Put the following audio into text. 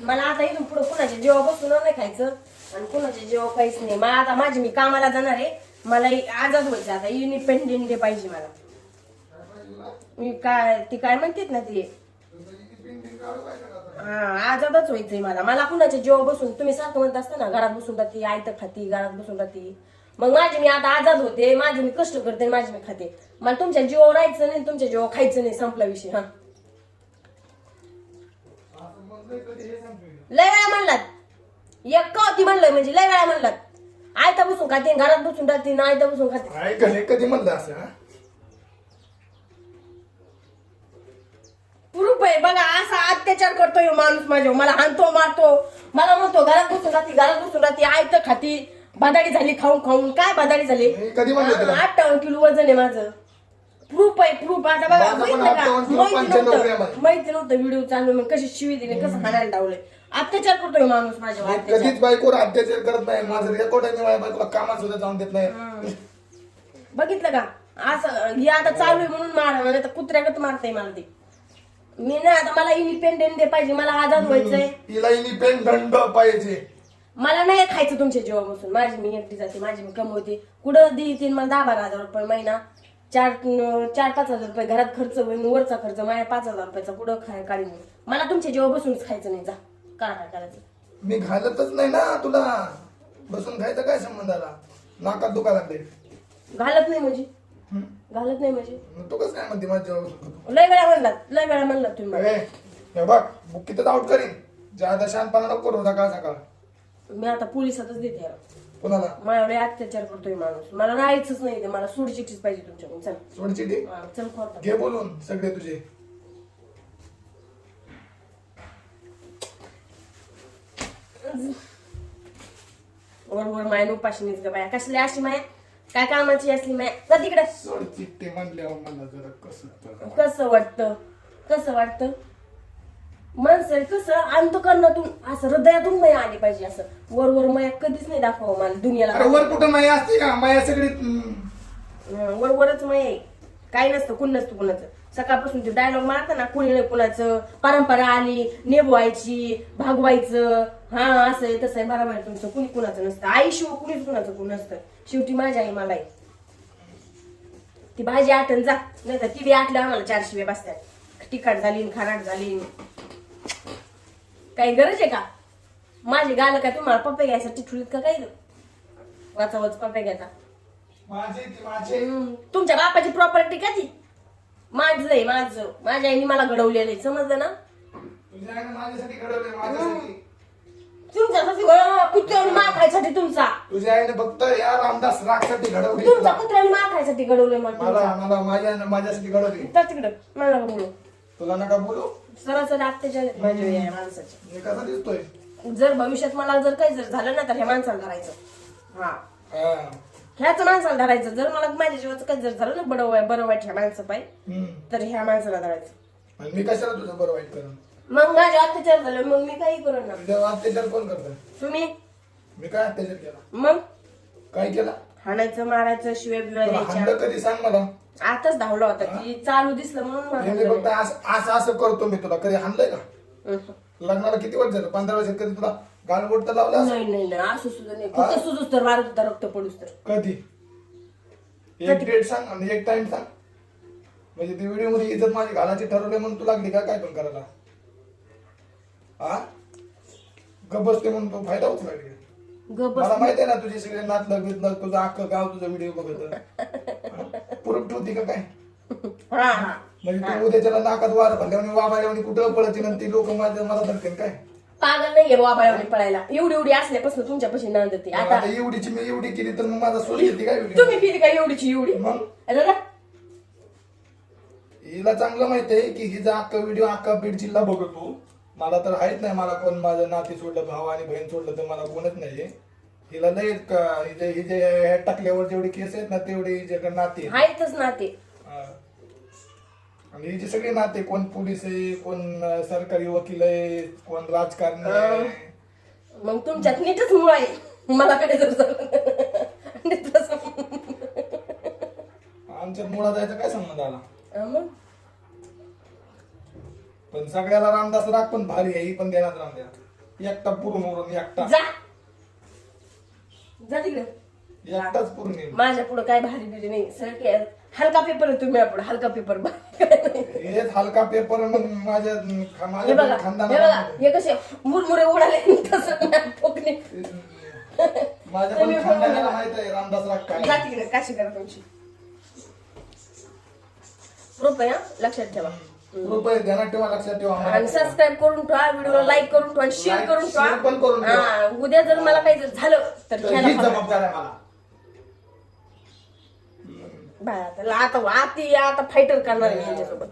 मला आता इथून पुढे कुणाच्या जेव्हा बसून नाही खायचं. आणि कुणाच्या जेव्हा काहीच नाही. मला आता माझी मी कामाला जाणार आहे. मला आजाद आझाद व्हायचं आता. इंडिपेंडेंट डे पाहिजे मला. मी काय ती काय म्हणतेत ना ती? हा आजादच व्हायचंय मला. मला कुणाच्या जेव्हा बसून तुम्ही सारखं म्हणत असता ना घरात बसून राहते आयत खाती घरात बसून राहते मग माझी मी आता आजाद होते. माझे मी कष्ट करते माझी मी खाते. मला तुमच्या जीवावर राहायचं नाही तुमच्या जीवावर खायचं नाही. संपला विषय हा. लय वेळा म्हणलात. एक होती म्हणलं म्हणजे लय वेळा म्हणलात. आयता बसून खाते घरात बसून राहते ना आयता बसून खाते. कधी म्हणलं असं हा? प्रूफ आहे बघा असा अत्याचार करतोय ह्यो माणूस माझ्यावर. मला हाणतो मारतो. मला म्हणतो घरात बसून राहते घरात बसून राहते आयत खाती बदाडी झाली खाऊन खाऊन. काय बदाडी झाली? कधी म्हणलं तुला? अठ्ठावन्न किलो वजन आहे माझं. प्रूफ आहे प्रूफ आता बघा माझं पण माहिती का? 58 किलो, माहिती 95 ग्रॅम नव्हतं आहे. माहिती नव्हतं व्हिडिओ चालू मी कशी शिवी दिली कसं हाणायला लावलंय. अत्याचार करतोय माणूस माझ्यावर मी अत्याचार कधीच बायकोवर अत्याचार करत नाही. माझं रेकॉर्ड आहे मी माझ्या बायकोला कामात सुद्धा जाऊन देत नाही. बघितलं का? असं हे आता चालू आहे म्हणून मारा म्हणजे कुत्र्यागत मारतय मला ते. मी ना आता मला इंडिपेंडेंट दे पाहिजे मला आझाद व्हायचंय. तिला इंडिपेंडंट पाहिजे. मला नाही खायचं तुमच्या जीवापासून. माझी मी एकटी जाते माझी मी कमवते. कुठं देतील मला दहा बारा हजार रुपये महिना. चार चार पाच हजार रुपये घरात खर्च होईल वरचा खर्च माझ्या पाच हजार रुपयाचा कुठं खाय काढीन? मी. मला तुमच्या जीवा बसूनच खायचं नाही जा. करा काय करायचं. मी घालतच नाही ना तुला. बसून खायचा काय संबंध आला नाकात दुखा लागले. घालत नाही म्हणजे. हं? घालत नाही म्हणजे. मग तू कसं काय म्हणते माझ्या लय वेळा म्हणलात लय वेळा म्हणलात तुम्ही मला. हे बघ बुक्कीतच आउट करीन. ज्यादा शानपणा नको करू सकाळ सकाळ. मी आता पोलिसातच देते. याला. कोणाला माझ्यावर अत्याचार करतोय माणूस. मला राहायचंच नाही ते मला सूड चिठ्ठीच पाहिजे तुमच्याकडून. चल. सोड चिठी चल खोटा घे बोलून सगळे तुझे. वर वर माया उपाशीनीच ग बाया. कसली अशी माया? काय कामाची असली माया? जा तिकडे. सोड चिठ्ठी म्हणल्यावर मला जरा कसं कसं वाटतं? कसं वाटतं? माणसं कसं अंतकरणातून असं हृदयातून माया आली पाहिजे असं. वर वर माया कधीच नाही दाखवा मला दुनियाला. अरे वर कुठं माया असते का? माया सगळी. हं, वर वरच माया आहे. काही नसतं कुण नसतं कुणाचं. सकाळपासून ते डायलॉग मारता ना कुणी नाही कुणाचं. परंपरा आली नेबवायची भागवायचं. हा असं आहे तसं आहे. बरोबर आहे तुमचं कुणी कुणाचं नसतं. आई शिव कुणीच कुणाचं कुण नसतं. शेवटी माझ्या आई मला ती भाजी आठण जा. नाही तर ती बी आठल्या आम्हाला चार शिवे बसतात. तिखट झाली खाराट झाली. काही गरज आहे का? माझी गाल काय तुम्हाला पप्पे घ्यायसाठी ठुलीत का काही? वाचा वाच पप्पे घ्यायचा. तुमच्या बापाची प्रॉपर्टी का ती? माझं आहे माझं. माझ्या आईने मला घडवलेलं आहे. समजलं ना? तुझ्या आईनं माझ्यासाठी घडवले माझ्यासाठी. तुमच्यासाठी कुत्र्याने मार खायसाठी तुमचा. तुझ्या आईने फक्त या रामदास रागसाठी घडवली तुमच्या तुला. कुत्र्याने मार खायसाठी घडवलंय मला मला मला माझ्या माझ्यासाठी घडवली तर तिकडं. मला नका बोलू. तुला नका बोलू. सरासरी अत्याचार आहेत माझ्या या माणसाचे मी कसा दिसतोय. जर भविष्यात मला जर काही जर झालं ना तर ह्या माणसाला धरायचं. हा. हा. ह्याच माणसाला धरायचं. जर मला माझ्या जीवाचं काही जर झालं ना बरं वाईट बरं वाईट ह्या माणसं पाय हम्म. तर ह्या माणसाला धरायचं. आणि मी कशाला तुझं बरं वाईट करेन? मग माझ्या अत्याचार झालं मग मी काही करू ना अत्याचार कोण करतं तुम्ही? मी काय अत्याचार केला? मग? काय केला? हाणायचं मारायचं शिव्या बिव्या तुला द्यायच्या. हंड कधी? सांग मला. आताच धावला होता ती चालू दिसलं म्हणून हे मी फक्त असं असं असं करतो मी तुला. कधी हाणलंय का. लग्नाला किती वर्ष झालं? पंधरा वर्षात कधी तुला गालबोट तर लावला नाही नाही नाही असं सुद्धा नाही. तर मारत होता रक्त पडूस तर. कधी? एक डेट सांग आणि एक टाइम सांग. म्हणजे ती व्हिडिओमध्ये इज्जत माझी घालायची ठरवले म्हणून तू लागली का? काय पण करायला. हा? गप बसते म्हणून तो फायदा उचला गप मला माहिती आहे ना तुझे सगळे नातलं बितलं तुझं अख्खं गाव तुझा व्हिडिओ बघत पुरप ठेवती का काय? हा हा. म्हणजे तू उद्याच्याला नाकात वार भरल्याने वाबायला कुठं पळती ना ती लोक माझ्या मला धरतील काय? पागल नाहीये बाबाळावणी पळायला. एवढी एवढी असल्यापासून तुमच्यापाशी नांदते आता आता एवढीची मी एवढी केली तर मग माझा सोडी येते काय तुम्ही किती काय एवढीची एवढी? मग? दादा हिला चांगलं माहिती आहे की हिचा अख्खा व्हिडिओ अख्खा बीड जिल्हा बघतो. मला तर आहेच नाही मला कोण माझं नाती सोडलं भाव आणि बहीण सोडलं तर मला कोणच नाहीये. हिला लय क- हिचे हिचे ह्या टाकल्यावर जेवढी केस आहेत ना तेवढी हिच्याकडे नाते आहेत. आहेतच ना ते हा. आणि हिचे सगळे नाते कोण पोलीस आहे कोण अं, सरकारी वकील आहे कोण राजकारणी आहे. मग तुमच्यात नीटच मुळ आहे. मला कडे जर झालं. नीट तसं. आमच्यात मुळा जायचा काय संबंध आला? हा मग? पण सगळ्याला रामदास राग पण भारी आहे ही पण देण्यात राम द्या एकटा पुरून उरून एकटा. जा. जा तिकडे. एकटाच पुरून येईल. माझ्या पुढे काय भारी बिरी नाही काय हलका पेपर आहे तुम्ही पुढे हलका पेपर हेच हलका पेपर मग माझ्या हे माझ्या बघा हे हे कसे मुरमुरे उडाले तसं नाही ठोकणे माझ्या पण खानदानाला माहीत आहे रामदास राग जा काय तिकडे काशी करा तुमची. रुपये लक्षात ठेवा. रुपये ध्यानात ठेवा लक्षात ठेवा. आणि आम्हाला. सबस्क्राईब करून ठेवा व्हिडिओला लाईक करून ठेवा शेअर Like, करून share पण करून ठेवा. ठेवा. हा, उद्या जर मला काही जर झालं तर तर घ्यायला हीच बघा. जबाबदार आहे मला. बाय आता आता आता फायटर करणार आहे यांच्यासोबत.